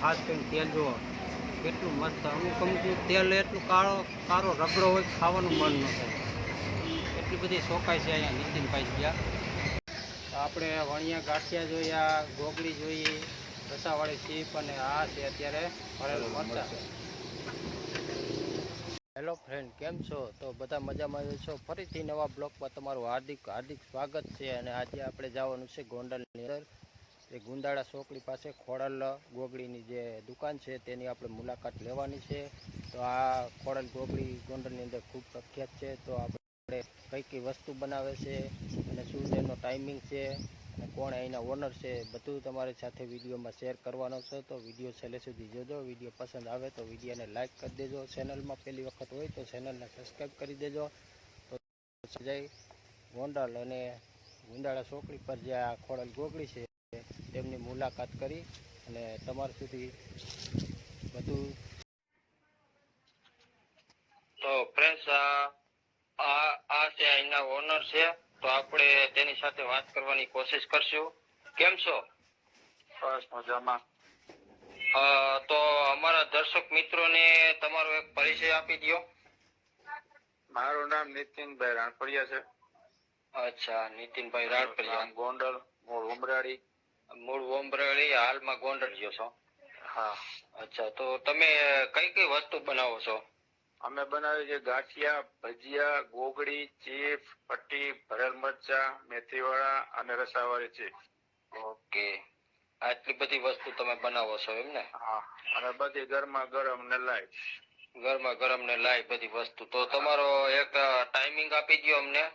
ખાસ કરીને તેલ જુઓ. કેટલું મસ્ત. અમુક અમુક તેલ એટલું કાળો કાળો, રગડો હોય ખાવાનું મન ન થાય. એટલી બધી શોખાય છે અહીંયા નીતિનભાઈ ગયા આપણે વણિયા ગાંઠિયા જોયા ગોગળી જોઈ રસાવાળી ચીપ અને આ છે અત્યારે ભરેલું મરચા. હેલો ફ્રેન્ડ કેમ છો? તો બધા મજામાં જ છો. ફરીથી નવા બ્લોગમાં તમારું હાર્દિક હાર્દિક સ્વાગત છે અને આજે આપણે જવાનું છે ગોંડલની અંદર. એ ગુંદાળા ચોકડી પાસે ખોડલ ગોગડીની જે દુકાન છે, તેની આપણે મુલાકાત લેવાની છે. તો આ ખોડલ ગોગડી ગોંડલની અંદર ખૂબ પ્રખ્યાત છે. તો આપણે કઈ કઈ વસ્તુ બનાવે છે અને શું તેનો ટાઈમિંગ છે અને કોણ અહીંના ઓનર છે, બધું તમારી સાથે વિડીયોમાં શેર કરવાનો છે. તો વીડિયો છેલ્લે સુધી જોજો. વીડિયો પસંદ આવે તો વિડીયોને લાઇક કરી દેજો. ચેનલમાં પહેલી વખત હોય તો ચેનલને સબસ્ક્રાઈબ કરી દેજો. તો જય ગોંડલ અને ગુંદાળા ચોકડી પર જે આ ખોડલ ગોગડી છે મુલાકાત કરી અને તમારા સુધી બધું તો ફ્રેન્ડ્સ આ આ છે અહીંના ઓનર છે. તો આપણે તેની સાથે વાત કરવાની કોશિશ કરશું. કેમ છો? બસ મજામાં. અ, તો અમારા દર્શક મિત્રોને તમારો એક પરિચય આપી દો મારું નામ નીતિનભાઈ રાણપરિયા છે. અચ્છા નીતિનભાઈ રાણપરિયા. ગોંડલ મૂળ ઉમરાળી. મૂળ ઓમરળી હાલમાં ગોંડલ ગયો છો? હા. અચ્છા તો તમે કઈ કઈ વસ્તુ બનાવો છો? અમે બનાવ્યું છે ગાંઠિયા ભજીયા ગોગડી ચીપ્સ પટ્ટી ભરેલ મરચા મેથીવાળા અને રસાવાળી ચીપ્સ. ઓકે. આટલી બધી વસ્તુ તમે બનાવો છો એમ ને? હા. અને બધી ગરમા ગરમ ને લાઈટ. ગરમા ગરમ ને લાઈ બધી વસ્તુ. તો તમારો એક ટાઈમિંગ આપી દો અમને.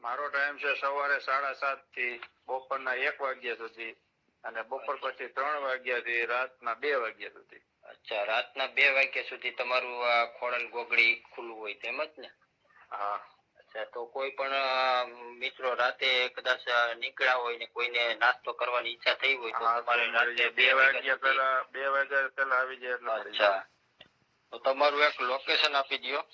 મારો ટાઈમ છે સવારે સાડા સાતથી બપોરના એક વાગ્યા સુધી અને બપોર પછી ત્રણ વાગ્યા થી રાતના બે વાગ્યા સુધી. અચ્છા રાતના બે વાગ્યા સુધી તમારું આ ખોડલ ગોગડી ખુલ્લું હોય તેમ જ ને? હા. અચ્છા તો કોઈ પણ મિત્રો રાતે કદાચ નીકળ્યા હોય ને કોઈને નાસ્તો કરવાની ઈચ્છા થઈ હોય તો તમારે બે વાગ્યા પેલા બે વાગ્યા પેલા આવી જાય. અચ્છા. તો તમારું એક લોકેશન આપી દો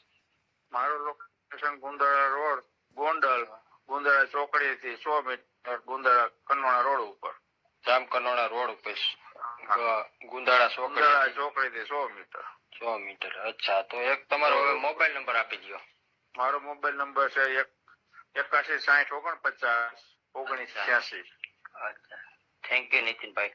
મારું લોકેશન ગુંદાળા રોડ. ગોંડલ ગુંદાળા ચોકડી થી સો મીટર ગુંદાળા કનોણા રોડ ઉપર. જામ કનોણા રોડ ઉપર. ગુંદાળા ગુંદાળા ચોકડી ચોકડી થી સો મીટર. સો મીટર. અચ્છા તો એક તમારો હવે મોબાઈલ નંબર આપી દો મારો મોબાઈલ નંબર છે એક એકાશી સાઠ ઓગણપચાસ ઓગણીસ છ્યાસી અચ્છા. Thank you Nitinbhai.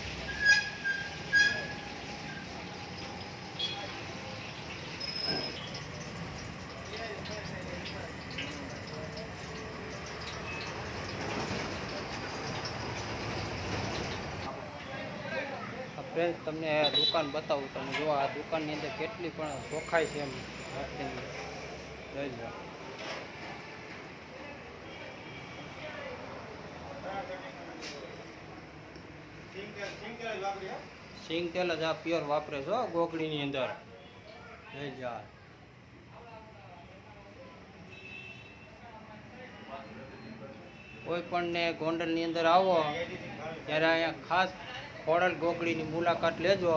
ફ્રેન્ડ તમને દુકાન બતાવું, તમે જો આ દુકાનની અંદર કેટલી પણ ચોખાઈ છે એમ જોઈ સિંગ તેલ જ આ પ્યોર વાપરે છો ગોગડીની અંદર. જય જા કોઈ પણ ને ગોંડલની અંદર આવો ત્યારે અહીંયા ખાસ ખોડલ ગોકળીની મુલાકાત લેજો.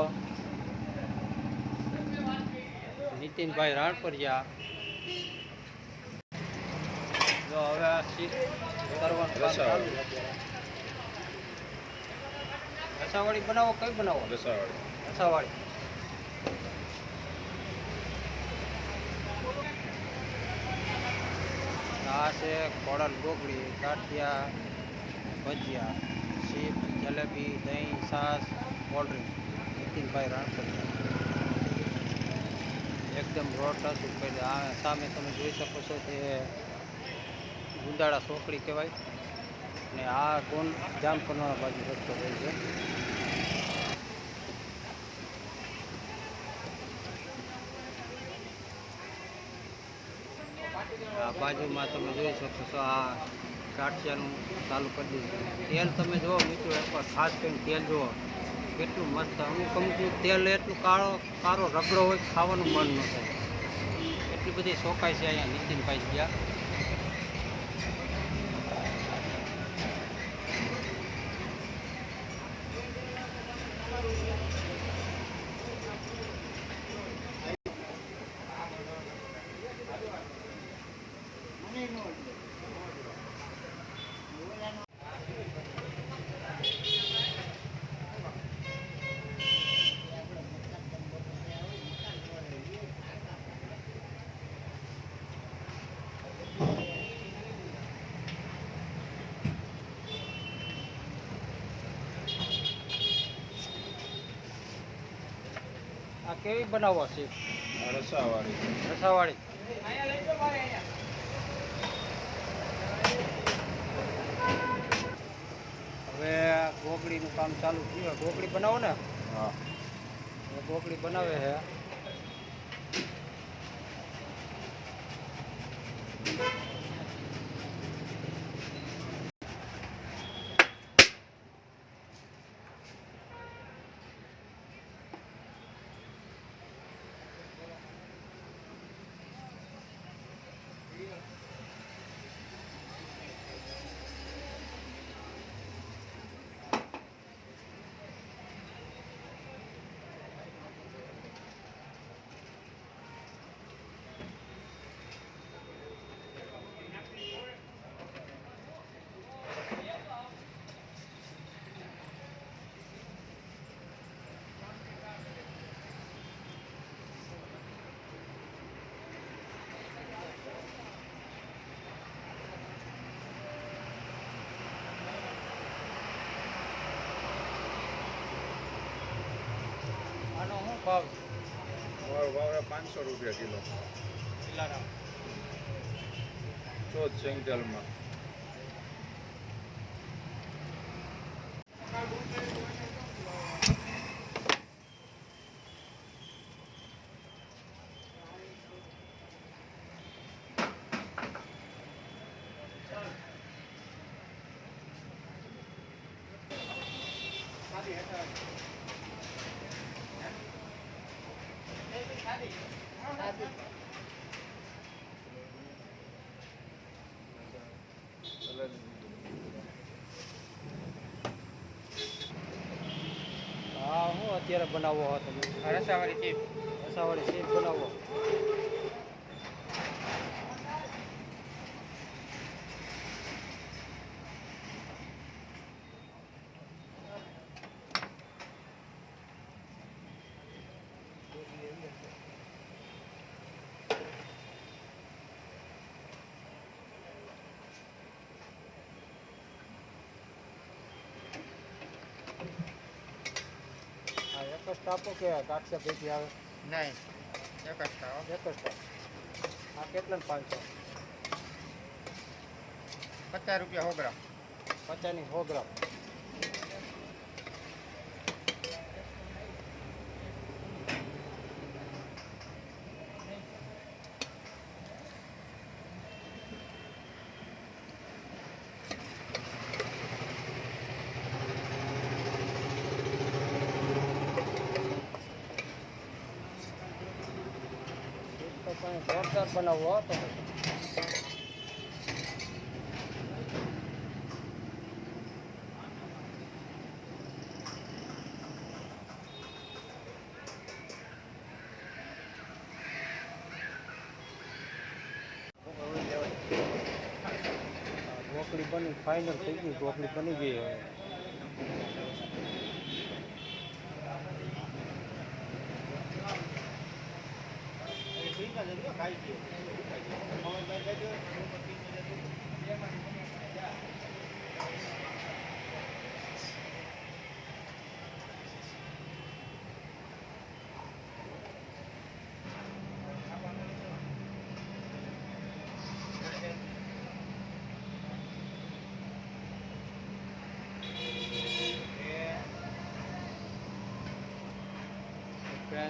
નીતિનભાઈ રાણપરિયા. જો હવે આ શીખ કરવાનું. રસાવાળી. બનાવો કઈ બનાવો? રસાવાળી. આ છે ખોડલ ગોકળી કાઠિયા ભજીયા. સીપ જલેબી, દહીં, છાશ કોલ્ડ્રિંક નીતિનભાઈ રાણપરિયા એકદમ હતું ઉપર આ સામે તમે જોઈ શકો છો તે ગુંદાળા સોકડી કહેવાય. ને આ કોણ? જામકનોડા બાજુ રસ્તો હોય છે. આ બાજુમાં તમે જોઈ શકો છો આ ગાંઠિયાનું ચાલુ કરી દીધું. તેલ તમે જુઓ મિત્રો એકવાર ખાસ કરીને તેલ જુઓ. કેટલું મસ્ત. અમુક અમુક તેલ એટલું કાળો કાળો રગડો હોય ખાવાનું મન ન થાય. એટલી બધી શોખાય છે અહીંયા નીતિનભાઈ ગયા કેવી બનાવવા છે? રસાવાળી. રસાવાળી. હવે ગોગડીનું કામ ચાલુ થયું. ગોગડી બનાવો ને. હા. ગોકળી ગોગડી બનાવે છે. ભાવ? વાવરા પાંચસો રૂપિયા કિલો. કિલ્લાના ચોથ સેંગટેલમાં હા હું અત્યારે બનાવો હતો. રસાવાળી ચીપ રસાવાળી સીટ બનાવો હા આપો કે કાક્ષા ભેગી આવે? નહીં એક જ ખાઓ એક જ ટાપ. આ કેટલા પાંચસો? પચાસ રૂપિયા સો ગ્રામ. પચાસની સો ગ્રામ. જોરદાર બનાવવો હો ઢોકળી બની ફાઇનલ થઈ ગઈ ઢોકળી બની ગઈ હવે.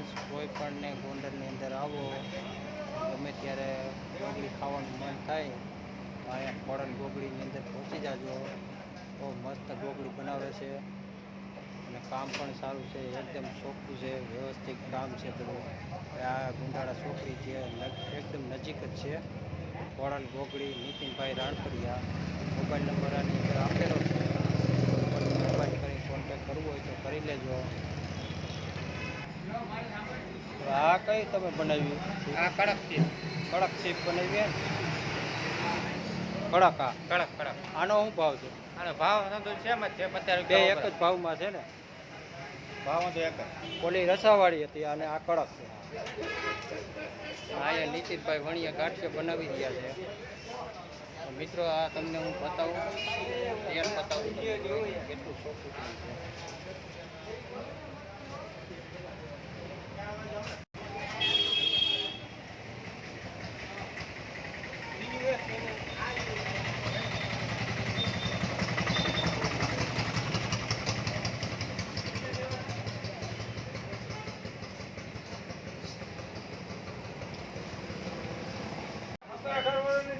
ફ્રેન્ડ્સ કોઈ ગોંડલની અંદર આવો, ગમે ત્યારે ગોગળી ખાવાનું મન થાય અહીંયા ખોડલ ગોગળીની અંદર પહોંચી જાજો. બહુ મસ્ત ગોગળી બનાવે છે. અને કામ પણ સારું છે, એકદમ ચોખ્ખું છે, વ્યવસ્થિત કામ છે બધું. આ ગુંડાળા છોકરી છે એકદમ નજીક જ છે. ખોડલ ગોગળી નીતિનભાઈ રાણપરિયા, મોબાઈલ નંબર આની અંદર આપેલો છે. મોબાઈલ કરી કોન્ટેક કરવો હોય તો કરી લેજો. તો આ કઈ તમે બનાવ્યું? આ કડક શેપ. કડક શેપ બનાવી કડક આ. કડક કડક. આનો શું ભાવ છે? અને ભાવ તો સેમ જ છે પચાસ બે એક જ ભાવમાં છે ને? ભાવ તો એક જ. ઓલી રસાવાળી હતી અને આ કડક છે. અહીંયા નીતિનભાઈ વણિયા ગાંઠિયા બનાવી રહ્યા છે. મિત્રો આ તમને હું બતાવું. બતાવું કેટલું ચોખ્ખું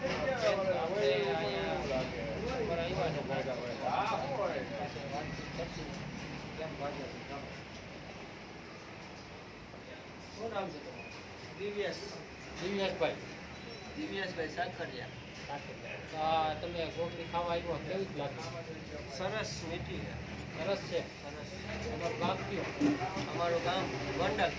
તેલ છે આપણે અહીંયા ઉપર આવ્યા ને ભેગા ભેગા. કેમ ભાગ્યા છે? ચાલો. શું નામ છે તમારું? દિવ્યેશભાઈ. દિવ્યેશભાઈ સાકરિયા તમે ગોખરી ખાવા આવ્યો કેવી જ લાગે? સરસ મીઠી. સરસ છે? સરસ. અમારું ગામ કયું? અમારું ગામ ગોંડલ.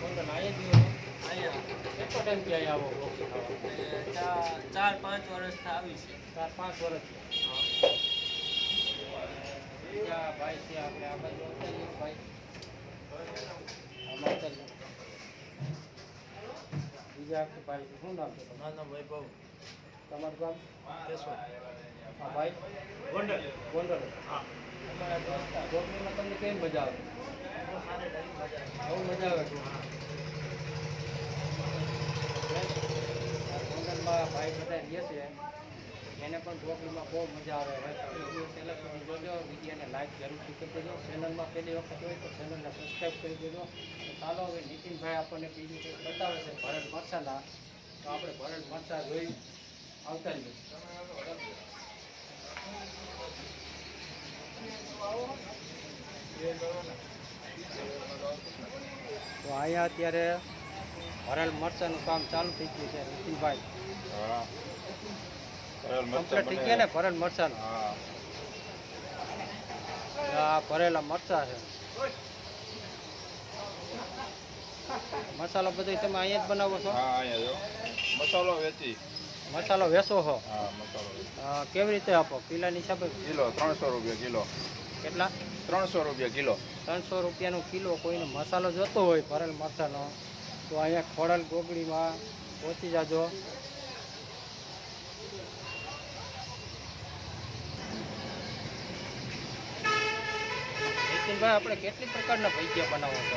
ગોંડલ અહીંયા અહીંયા કેટલો ટાઈમથી અહીંયા આવો ગોખરી ખાવા? ચાર પાંચ વર્ષથી આવી છે. ચાર પાંચ વર્ષ બીજા ભાઈ છે આપણે આ બાજુ ભાઈ. જઈએ. ભાઈ શું નામ છે તમારું? મારું નામ વૈભવ. તમારું ગામ? હા ભાઈ? ગોંડલ. ગોંડલ. હા. ગોંડલમાં તમને કેમ મજા આવે? બહુ મજા આવે. છે? ગોંડલમાં ભાઈ બધા રહે છે. એને પણ ગોખરીમાં બહુ મજા આવે તમે વીડિયો છેલ્લા સુધી જોજો વિડીયાને લાઈક જરૂરથી કરી દેજો. ચેનલમાં પહેલી વખત હોય તો ચેનલને સબસ્ક્રાઈબ કરી દેજો. તો ચાલો હવે નીતિનભાઈ આપણને બીજું કંઈક બતાવે છે ભરત મરચાના તો આપણે ભરત મરચા જોઈ આવતા તો અહીંયા અત્યારે ભરેલ મરચાનું કામ ચાલુ થઈ ગયું છે નીતિનભાઈ. હા. કમ્પ્લીટ થઈ ગયા ને? ભરેલ મરચાનું. આ ભરેલા મરચા છે. મસાલો બધો તમે અહીંયા જ બનાવો છો? હા અહીંયા જો. મસાલો વેચી. મસાલો વેચો છો? હા મસાલો વેચી. કેવી રીતે આપો? કિલોની હિસાબે? કિલો ત્રણસો રૂપિયા કિલો. કેટલા? ત્રણસો રૂપિયા કિલો. ત્રણસો રૂપિયાનો કિલો કોઈને મસાલો જોતો હોય ભરેલ મરચાનો તો અહીંયા ખોડલ ગોગડીમાં પહોંચી જાજો. નીતિનભાઈ આપણે કેટલી પ્રકારના ભજીયા બનાવો છો?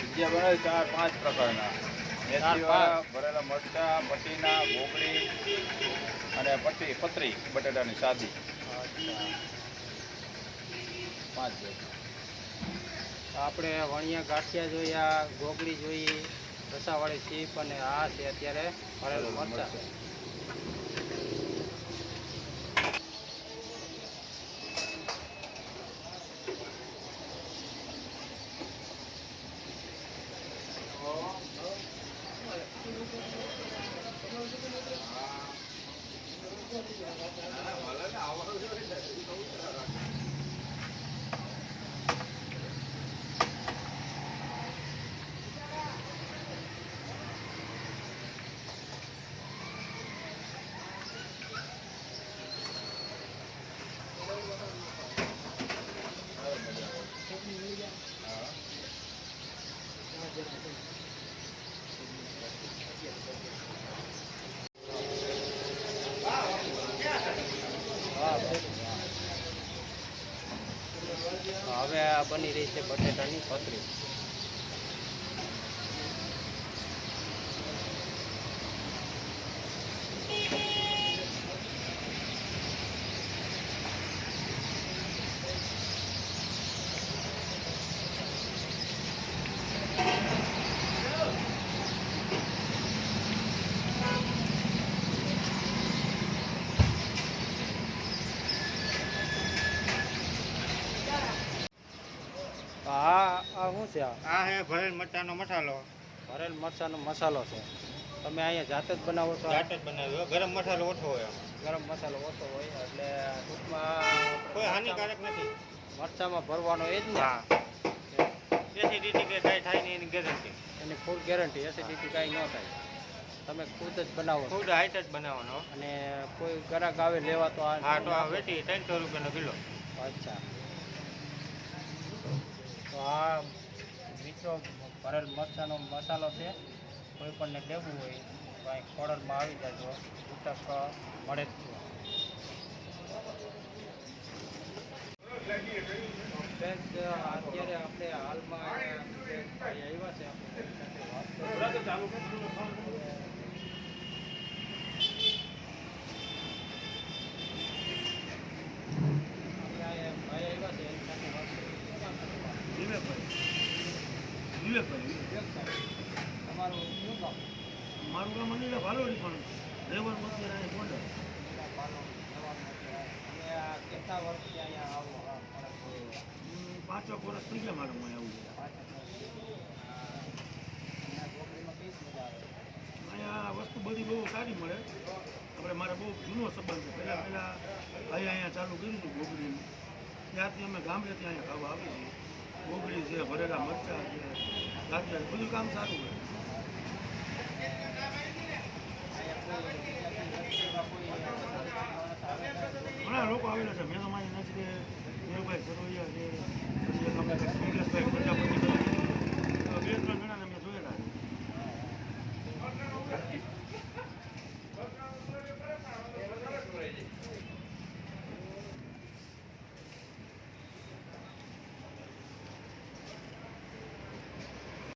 ભજીયા બનાવે ચાર પાંચ પ્રકારના. મેથીવાળા ભરેલા મરચાં પટીના ગોગળી અને પટી પતરી બટાટાની સાદી. પાંચ. આપણે વણિયા ગાંઠિયા જોયા ગોગળી જોઈ રસાવાળી સીપ અને આ છે અત્યારે ભરેલું મરચા હા, હવે આ બની રહી છે બટેટાની પતરી. છે આ? આ હે ભરેલ મરચાનો મસાલો. ભરેલ મરચાંનો મસાલો છે. તમે અહીંયા જાતે જ બનાવો છો જાતે જ બનાવ્યો ગરમ મસાલો ઓછો હોય ગરમ મસાલો ઓછો હોય એટલે ટૂંકમાં કોઈ હાનિકારક નથી. મરચાંમાં ભરવાનો એ જ ને? હા. એસિડિટી કે કાંઈ થાય નહીં એની ગેરંટી એની ફૂલ ગેરંટી એસિડિટી કાંઈ ન થાય. તમે ખુદ જ બનાવો ખુદ હાઈટ જ બનાવવાનો. અને કોઈ ગ્રાહક આવે લેવા તો હા તો આ વેટી ત્રણસો રૂપિયાનો કિલો. અચ્છા. તો આ બીજો ભરેલ મરચાંનો મસાલો છે. કોઈ પણને લેવું હોય તો અહીં ખોડલમાં આવી જજો. છૂટક મળે જ છે. અત્યારે આપણે હાલમાં આવ્યા છે. આપણે આ ભાઈ આવ્યા છે એની સાથે વાત કરીએ. શું કામ છે તમારું? વ્યવસાય. તમારું શું કામ મારું ગામ અનિલા ભાલોડી પણ ડ્રાઈવર મત રાય ગોંડલ કેટલા વર્ષથી અહીંયા? હમ, પાંચેક વર્ષ થઈ ગયા મારું અહીંયા આવું અહીંયા અહીંયા વસ્તુ બધી બહુ સારી મળે. આપણે મારે બહુ જૂનો સંબંધ છે. પહેલાં પહેલાં અહીંયા અહીંયા ચાલુ કર્યું હતું ગોગડીનું. ત્યારથી અમે ગામડેથી અહીંયા ખાવા આવીએ છીએ. ગોગડી છે ભરેલા મરચાં છે ગાજર બધું કામ સારું હોય. ઘણા લોકો આવેલા છે. મેં તમારી નજરે દેવભાઈ સરોયા છે, પછી